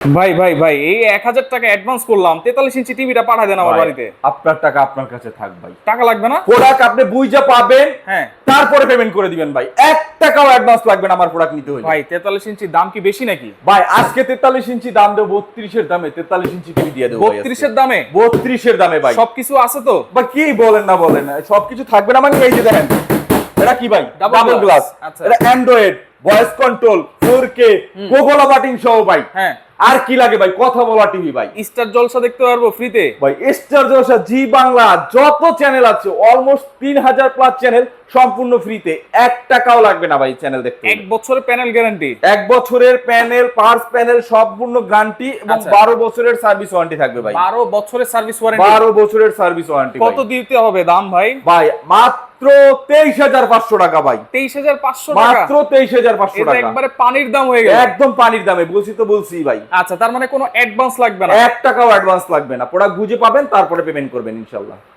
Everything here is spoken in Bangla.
ভাই ভাই ভাই এই এক হাজার টাকা অ্যাডভান্স করলাম তেতাল্লিশ ইঞ্চি টিভিটা পাঠায় দেন আমার বাড়িতে। আপনার টাকা আপনার কাছে থাক ভাই। টাকা লাগবে না? প্রোডাক্ট আপনি বুঝে পাবেন হ্যাঁ। তারপরে পেমেন্ট করে দিবেন ভাই। এক টাকাও অ্যাডভান্স লাগবে না আমার প্রোডাক্ট নিতে হলে। ভাই তেতাল্লিশ ইঞ্চি দাম কি বেশি নাকি? ভাই আজকে তেতাল্লিশ ইঞ্চি দাম দেবো বত্রিশের দামে তেতাল্লিশ ইঞ্চি টিভি দিয়ে দেবো বত্রিশের দামে? বত্রিশের দামে ভাই। সবকিছু আছে তো? বা কি বলেন না বলেন সবকিছু থাকবে না মানে এই যে দেখেন এটা কি ভাই? ডাবল গ্লাস আচ্ছা। এটা Android voice control four K Gogla বাটিং সহ ভাই। হ্যাঁ। আর কি লাগে ভাই? কথা বলা টিভি ভাই। স্টার জলসা দেখতে পারব ফ্রিতে ভাই স্টার জলসা জি বাংলা যত চ্যানেল আছে অলমোস্ট তিন হাজার প্লাস চ্যানেল সম্পূর্ণ ফ্রিতে এক টাকাও লাগবে না ভাই চ্যানেল দেখতে এক বছরের প্যানেল গ্যারান্টি এক বছরের প্যানেল পার্স প্যানেল সম্পূর্ণ গ্যারান্টি এবং আচ্ছা। বারো বছরের সার্ভিস ওয়ারেন্টি থাকবে ভাই। বারো বছরের সার্ভিস ওয়ারেন্টি বারো বছরের সার্ভিস ওয়ারেন্টি কত দিতে হবে দাম ভাই? ভাই মাত্র তেইশ হাজার পাঁচশো টাকা ভাই। তেইশ হাজার পাঁচশো মাত্র তেইশ হাজার পাঁচশো টাকা। একবারে পানির দাম হয়ে গেল। একদম পানির দামে বলছি তো বলছি ভাই। আচ্ছা তার মানে কোনো অ্যাডভান্স লাগবে না? এক টাকাও অ্যাডভান্স লাগবে না। প্রোডাক্ট বুঝে পাবেন তারপরে পেমেন্ট করবেন ইনশাল্লাহ